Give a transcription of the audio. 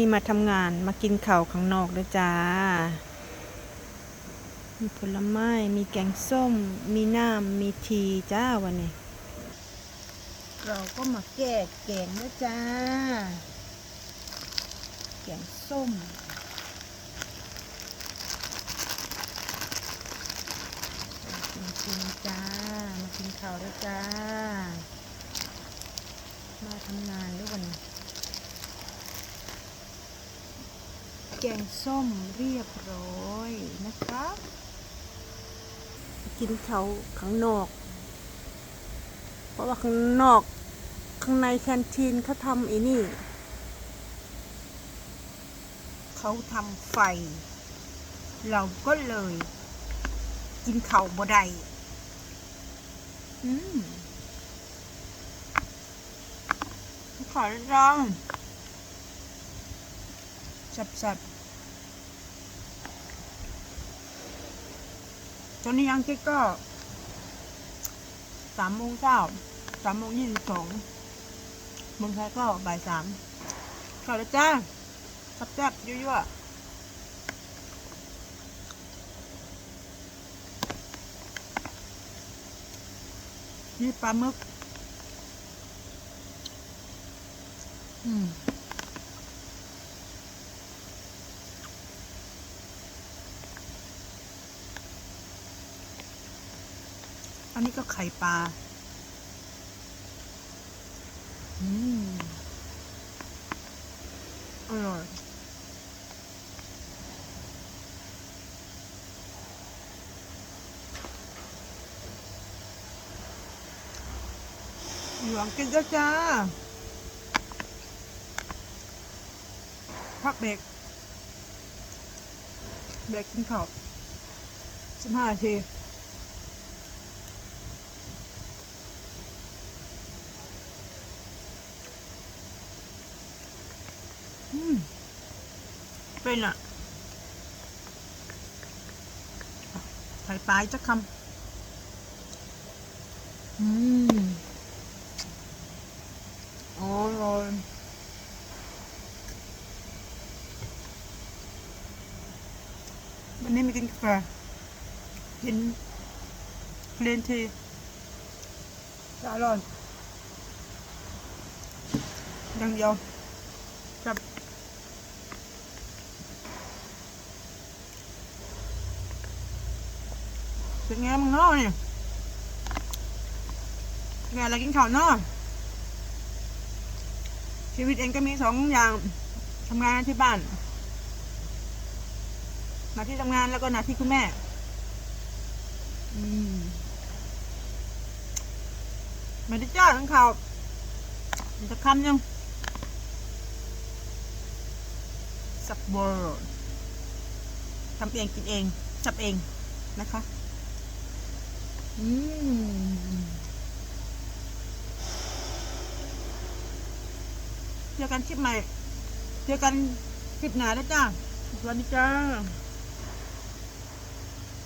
นี่มาทำงานมากินข้าวข้างนอกด้วยจ้า มีผลไม้ มีแกงส้ม มีน้ำ มีทีจ้าวันนี้ เราก็มาแก้แกงด้วยจ้า แกงส้มจริงๆจ้า มากินข้าวด้วยจ้า มาทำงานด้วยวันนี้ แกงส้มเรียบร้อยนะคะกินเขาข้างนอก เพราะว่าข้างนอก ข้างในแคนทีนเขาทำอีนี่ เขาทำไฟ เราก็เลย กินเข่าบ่ได้อืมขอลองสับๆ ตอนนี้ยังคิดก็สามโมงเช้าสามโมงยี่สิบสองมงไทยก็บ่ายสามขอแล้วจ้าแซ่บๆยั่วๆนี่ปลาหมึก อืม อันนี้ก็ไข่ปลา อืม อร่อยหลวงกินจ้าจ้า พักเบรกเบรกกินข้าวสิบห้านาที อืมเป็นอะไข่ปลายจะคำอืมอร่อยวันนี้ไม่กินกาแฟกิน เพลนทีอร่อยอย่างเดียวกับเป็นไงมึงเนาะเนี่ยไงเรกินข้าวเนาะชีวิตเองก็มีสองอย่างทำงานที่บ้านหน้าที่ทำงานแล้วก็หน้าที่คุณแม่อืมไม่ได้จ้าทั้งข่าวจะคำยังสับเวอร์ทำเองกินเองสับเองนะคะ อืมเจอกันคลิปใหม่ เจอกันคลิปหนาแล้วจ้าสวัสดีจ้า